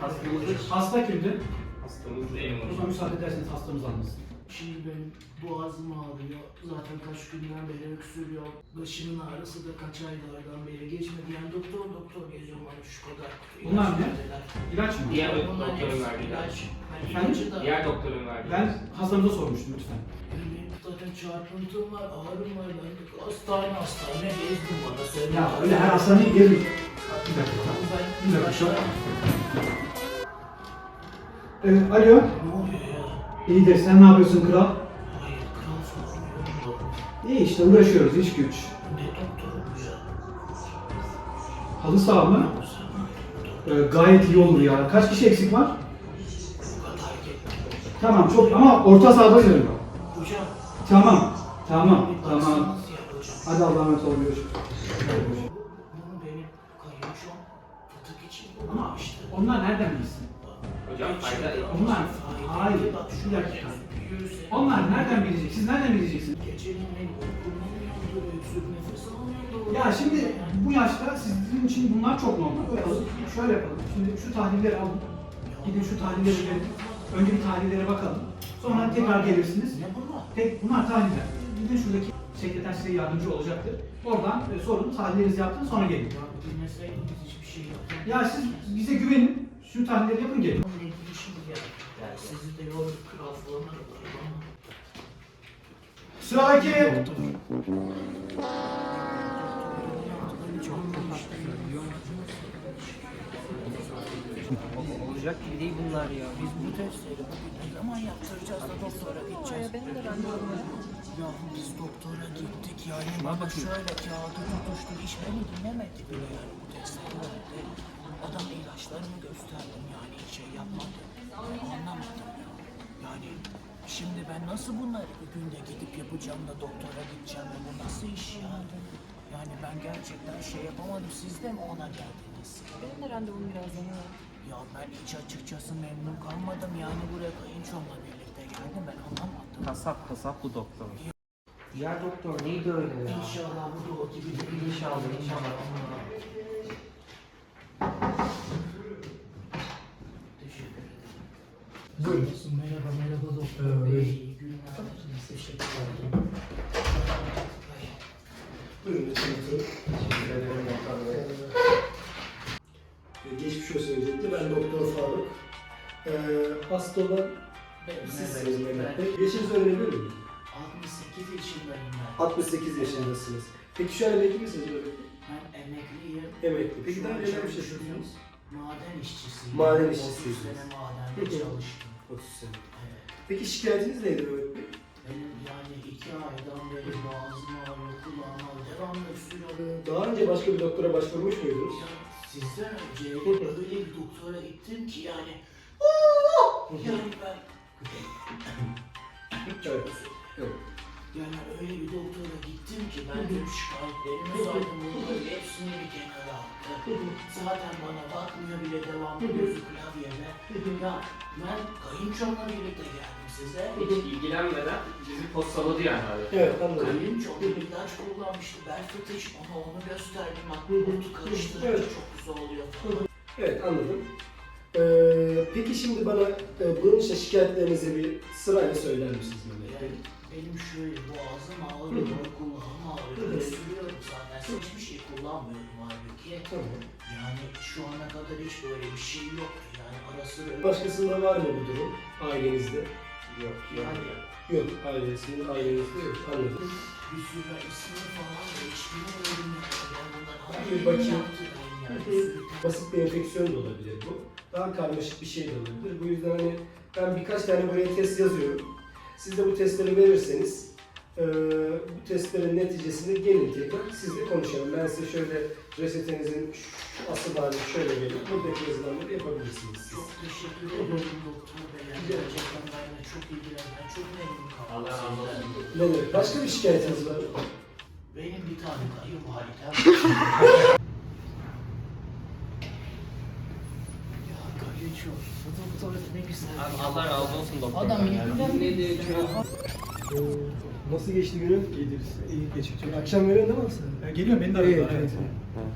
Hastamızı, Hasta kimdi? hastamız zaman hocam? müsaade ederseniz hastamız anlasın. Şimdi benim boğazım ağrıyor. Zaten kaç günden beri öksürüyor. Başımın ağrısı da kaç aylardan beri geçmedi. Yani doktor doktor geziyorum bana şu kadar. Bunlar ne? verdiler. İlaç mı? Diğer doktorun hepsi verdiği ilaç. ilaç. Yani Efendim? ilacı da. Diğer doktorun verdiği Ben hastamıza sormuştum lütfen. Yani benim zaten çarpıntım var, ağrım var. Ben de hastane hastane gezdim bana söyle. Ya öyle her hastaneye gelin. Bir dakika. Ben Bir dakika. başta... Evet, alo. Ne oluyor ya? İyi de sen ne yapıyorsun kral? Hayır, kral sormuyorum. İyi işte uğraşıyoruz iş güç. Ne doktoru bu ya? Halı saha mı? Ee, gayet iyi olur ya. Kaç kişi eksik var? Bu kadar gittim. Tamam çok ama orta sahada diyorum. Hocam, Tamam. Tamam. Tamam. Hadi Allah'a emanet ol. Görüşürüz. Bunu benim. Onlar nereden bilsin? Hocam fayda Onlar hayır. Bak Şu dakika. Onlar nereden bilecek? Siz nereden bileceksiniz? Ya şimdi bu yaşta sizin için bunlar çok normal. Öyle yapalım, şöyle yapalım. Şimdi şu tahlilleri alın. Gidin şu tahlilleri verin. Önce bir tahlillere bakalım. Sonra tekrar gelirsiniz. Ne bunlar? Tek, bunlar tahliller. Gidin şuradaki sekreter size yardımcı olacaktır. Oradan e, sorun, tahlillerinizi yaptın sonra gelin. Ya dinleseydiniz hiçbir şey yok. Ya siz bize güvenin. Şu tahlilleri yapın gelin. Ne gidişim ya. Ya sizi de yorulur kral falan ama. Sıradaki. Olacak gibi değil bunlar ya. Biz bu testleri bugün ne zaman yaptıracağız da doktora gideceğiz? Benim de randevum var. Ya biz doktora gittik yani bana şöyle kağıdı tutuştu iş beni dinlemedi bile yani bu testleri Adam ilaçlarını gösterdim yani hiç şey yapmadı. Anlamadım ya. Yani şimdi ben nasıl bunları bir günde gidip yapacağım da doktora gideceğim ve bu nasıl iş ya? Yani ben gerçekten şey yapamadım. Siz de mi ona geldiniz? Benim de randevum birazdan var. Ya ben hiç açıkçası memnun kalmadım. Yani buraya kayınçomla birlikte geldim. Ben anlamadım. Kasap kasap bu doktor. Diğer doktor neydi öyle ya? İnşallah bu da o gibi değil. İnşallah inşallah. Teşekkür ederim. Buyurun. Merhaba, merhaba doktor bey. İyi günler. Teşekkür ederim. Buyurun Ee, hasta olan ben- Mehmet Bey. Yaşınızı öğrenebilir miyim? 68 yaşındayım ben. 68 yaşındasınız. Peki şu an emekli misiniz Mehmet Bey? Ben emekliyim. Emekli. Peki daha neler çalışıyorsunuz? Maden işçisiyim. Maden 30 işçisiysiniz. sene madende çalıştım. 30 sene. Evet. Peki şikayetiniz neydi Mehmet Bey? Benim yani iki aydan beri boğazım ağrıyor, kulağım ağrıyor, devamlı öksürüyor. Ee, Daha önce başka bir doktora başvurmuş muydunuz? Ya sizden önce öyle bir doktora gittim ki yani yani ben Evet. Evet. yani öyle bir doktora gittim ki ben tüm şikayetlerimi saydım bunların hepsini bir kenara attı. Zaten bana bakmıyor bile devamlı gözü klavyede. Ya ben kayınçomla birlikte geldim size. hiç ilgilenmeden bizi postaladı yani abi. Evet anladım. Kayınçom bir ilaç kullanmıştı. Ben fıtıç ona onu gösterdim. Bak kurtu karıştırınca Evet. çok güzel oluyor falan. Evet anladım. Ee, peki şimdi bana e, bunun için şikayetlerinizi bir sırayla söyler misiniz Bey? Yani benim şöyle boğazım ağrıyor, kulağım ağrıyor, öksürüyorum zaten. Hiçbir şey kullanmıyorum halbuki. Tamam. Yani şu ana kadar hiç böyle bir şey yoktu. Yani arası böyle. Başkasında var mı bu durum ailenizde? Yok Yani Yok, ailesinin ailenizde yok. Anladım. bir sürü ismi falan bundan Bir bakayım. Basit bir enfeksiyon da olabilir bu. Daha karmaşık bir şey de olabilir. Bu yüzden hani ben birkaç tane buraya test yazıyorum. Siz de bu testleri verirseniz eee, bu testlerin neticesinde gelin tekrar sizle konuşalım. Ben size şöyle reçetenizin şu asıl halini şöyle vereyim. Buradaki yazılanları yapabilirsiniz siz. Çok teşekkür ederim doktor bey. Yani gerçekten benimle çok ilgilenen, çok memnun kaldım. Allah razı olsun. Ne demek? Başka bir şikayetiniz var mı? Benim bir tane dayım var. ya kayınço, bu doktor ne güzel. Abi Allah razı olsun doktor. Adam ilgilenmedi ya. Ee, Nasıl geçti günün? İyidir. İyi geçti. Akşam veriyorsun değil mi sen? Geliyor beni de Evet, aradılar. evet. Evet.